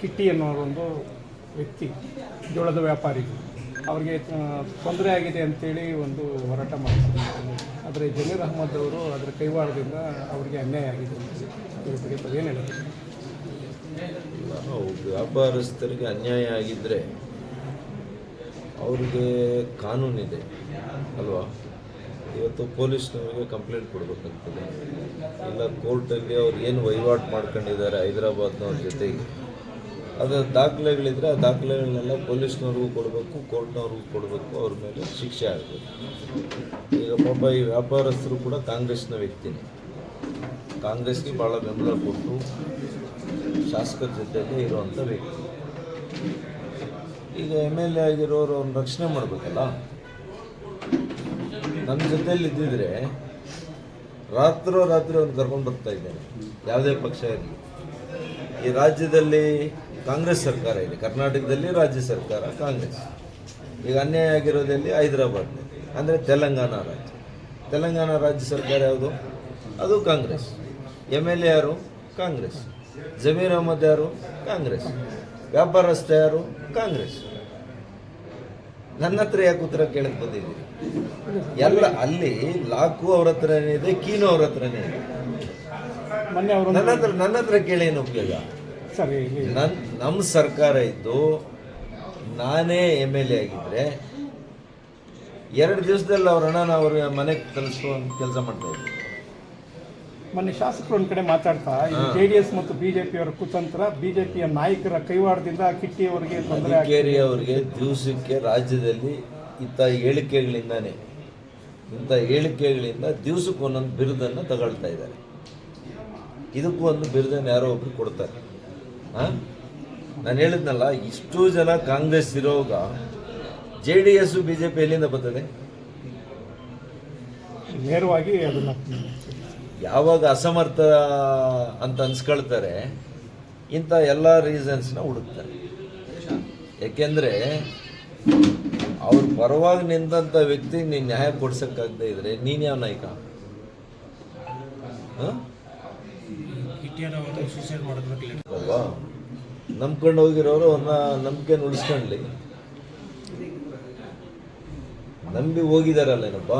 ಕಿಟ್ಟಿ ಅನ್ನೋರೊಂದು ವ್ಯಕ್ತಿ, ಜೋಳದ ವ್ಯಾಪಾರಿ. ಅವ್ರಿಗೆ ತೊಂದರೆ ಆಗಿದೆ ಅಂತೇಳಿ ಒಂದು ಹೋರಾಟ ಮಾಡ್ತಾರೆ. ಆದರೆ ಜಮೀರ್ ಅಹಮದ್ ಅವರು ಅದರ ಕೈವಾಡದಿಂದ ಅವರಿಗೆ ಅನ್ಯಾಯ ಆಗಿದೆ ಅಂತ ಬಗ್ಗೆ ಹೌದು, ವ್ಯಾಪಾರಸ್ಥರಿಗೆ ಅನ್ಯಾಯ ಆಗಿದ್ದರೆ ಅವ್ರಿಗೆ ಕಾನೂನಿದೆ ಅಲ್ವಾ? ಇವತ್ತು ಪೊಲೀಸ್ನವರಿಗೆ ಕಂಪ್ಲೇಂಟ್ ಕೊಡಬೇಕಾಗ್ತದೆ. ಇಲ್ಲ, ಕೋರ್ಟಲ್ಲಿ ಅವ್ರು ಏನು ವಹಿವಾಟು ಮಾಡ್ಕೊಂಡಿದ್ದಾರೆ ಹೈದರಾಬಾದ್ನವ್ರ ಜೊತೆಗೆ? ಅದರ ದಾಖಲೆಗಳಿದ್ರೆ ಆ ದಾಖಲೆಗಳನ್ನೆಲ್ಲ ಪೊಲೀಸ್ನವ್ರಿಗೂ ಕೊಡಬೇಕು, ಕೋರ್ಟ್ನವ್ರಿಗೂ ಕೊಡಬೇಕು, ಅವ್ರ ಮೇಲೆ ಶಿಕ್ಷೆ ಆಗಬೇಕು. ಈಗ ಪಾಪ ಈ ವ್ಯಾಪಾರಸ್ಥರು ಕೂಡ ಕಾಂಗ್ರೆಸ್ನ ವ್ಯಕ್ತಿನೇ. ಕಾಂಗ್ರೆಸ್ಗೆ ಭಾಳ ಬೆಂಬಲ ಕೊಟ್ಟು ಶಾಸಕರ ಜೊತೆಗೆ ಇರುವಂಥ ವ್ಯಕ್ತಿ. ಈಗ ಎಂ ಎಲ್ ಎ ಆಗಿರೋರು ಅವ್ರನ್ನ ರಕ್ಷಣೆ ಮಾಡಬೇಕಲ್ಲ? ನಮ್ಮ ಜೊತೆಯಲ್ಲಿ ಇದ್ದಿದ್ರೆ ರಾತ್ರೋ ರಾತ್ರಿ ಅವ್ನು ಕರ್ಕೊಂಡು ಬರ್ತಾ ಇದ್ದೇನೆ. ಯಾವುದೇ ಪಕ್ಷ ಇರಲಿ. ಈ ರಾಜ್ಯದಲ್ಲಿ ಕಾಂಗ್ರೆಸ್ ಸರ್ಕಾರ ಇದೆ. ಕರ್ನಾಟಕದಲ್ಲಿ ರಾಜ್ಯ ಸರ್ಕಾರ ಕಾಂಗ್ರೆಸ್. ಈಗ ಅನ್ಯಾಯ ಆಗಿರೋದಲ್ಲಿ ಹೈದರಾಬಾದ್ನಲ್ಲಿ ಅಂದರೆ ತೆಲಂಗಾಣ ರಾಜ್ಯ. ತೆಲಂಗಾಣ ರಾಜ್ಯ ಸರ್ಕಾರ ಯಾವುದು? ಅದು ಕಾಂಗ್ರೆಸ್. ಎಂ ಎಲ್ ಎ ಯಾರು? ಕಾಂಗ್ರೆಸ್. ಜಮೀರ್ ಅಹಮದ್ ಯಾರು? ಕಾಂಗ್ರೆಸ್. ವ್ಯಾಪಾರಸ್ಥ ಯಾರು? ಕಾಂಗ್ರೆಸ್. ನನ್ನ ಹತ್ರ ಯಾಕೆ ಉತ್ತರ ಕೇಳಕ್ಕೆ ಬಂದಿದ್ದೀರಿ? ಎಲ್ಲ ಅಲ್ಲಿ ಲಾಕು ಅವ್ರ ಹತ್ರನೇ ಇದೆ ಕೀನು ಅವ್ರ ಹತ್ರನೇ ಇದೆ. ನನ್ನ ಹತ್ರ ನನ್ನ ಹತ್ರ ಕೇಳಿ ಏನು ಉಪಯೋಗ? ಸರ್ ನಮ್ಮ ಸರ್ಕಾರ ಇದ್ದು ನಾನೇ ಎಂ ಎಲ್ ಎ ಆಗಿದ್ರೆ ಎರಡು ದಿವಸದಲ್ಲಿ ಅವ್ರ ಹಣನ ಅವ್ರ ಮನೆಗೆ ತಲುಪಿಸುವ ಕೆಲಸ ಮಾಡ್ತಾ ಇದ್ದೆ ಮೊನ್ನೆ ಶಾಸಕರು ಒಂದು ಕಡೆ ಮಾತಾಡ್ತಾ ಜೆ ಡಿ ಎಸ್ ಮತ್ತು ಬಿಜೆಪಿ ಅವರ ಕುತಂತ್ರ ಬಿಜೆಪಿಯ ನಾಯಕರ ಕೈವಾಡದಿಂದ ಕಿಟ್ಟಿ ಅವರಿಗೆ ತೊಂದರೆ ಅವರಿಗೆ ದಿವಸಕ್ಕೆ ರಾಜ್ಯದಲ್ಲಿ ಇಂಥ ಹೇಳಿಕೆಗಳಿಂದಾನೇ ಇಂಥ ಹೇಳಿಕೆಗಳಿಂದ ದಿವಸಕ್ಕೆ ಒಂದೊಂದು ಬಿರುದನ್ನು ತಗೊಳ್ತಾ ಇದ್ದಾರೆ. ಇದಕ್ಕೂ ಒಂದು ಬಿರುದನ್ನು ಯಾರೋ ಒಬ್ರು ಕೊಡ್ತಾರೆ. ನಾನು ಹೇಳಿದ್ನಲ್ಲ ಇಷ್ಟು ಜನ Congress ಇರೋವಾಗ J D S B J P ಎಲ್ಲಿಂದ ಬರ್ತದೆ? ನೇರವಾಗಿ ಅದನ್ನ ಯಾವಾಗ ಅಸಮರ್ಥ ಅಂತ ಅನ್ಸ್ಕೊಳ್ತಾರೆ ಇಂಥ ಎಲ್ಲ ರೀಸನ್ಸ್ನ ಹುಡುಕ್ತಾರೆ. ಯಾಕೆಂದರೆ ಅವ್ರ ಪರವಾಗಿ ನಿಂತಂಥ ವ್ಯಕ್ತಿಗೆ ನೀನು ನ್ಯಾಯ ಕೊಡ್ಸೋಕ್ಕಾಗದೇ ಇದ್ರೆ ನೀನು ಯಾವ ನಾಯಕ? ಹಾಂ? ಅಲ್ವಾ? ನಂಬ್ಕೊಂಡು ಹೋಗಿರೋರು ಅವ್ರನ್ನ ನಂಬಿಕೆ ಉಳಿಸ್ಕೊಂಡ್ಲಿ. ನಂಬಿ ಹೋಗಿದಾರಲ್ಲೇನಪ್ಪ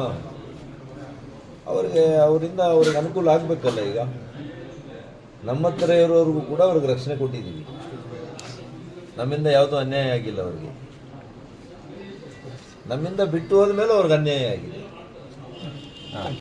ಅವ್ರಿಗೆ, ಅವರಿಂದ ಅವ್ರಿಗೆ ಅನುಕೂಲ ಆಗಬೇಕಲ್ಲ ಈಗ. ನಮ್ಮ ಹತ್ರ ಇರೋರಿಗೂ ಕೂಡ ಅವ್ರಿಗೆ ರಕ್ಷಣೆ ಕೊಟ್ಟಿದ್ದೀವಿ. ನಮ್ಮಿಂದ ಯಾವುದೂ ಅನ್ಯಾಯ ಆಗಿಲ್ಲ ಅವ್ರಿಗೆ. ನಮ್ಮಿಂದ ಬಿಟ್ಟು ಹೋದ್ಮೇಲೆ ಅವ್ರಿಗೆ ಅನ್ಯಾಯ ಆಗಿದೆ.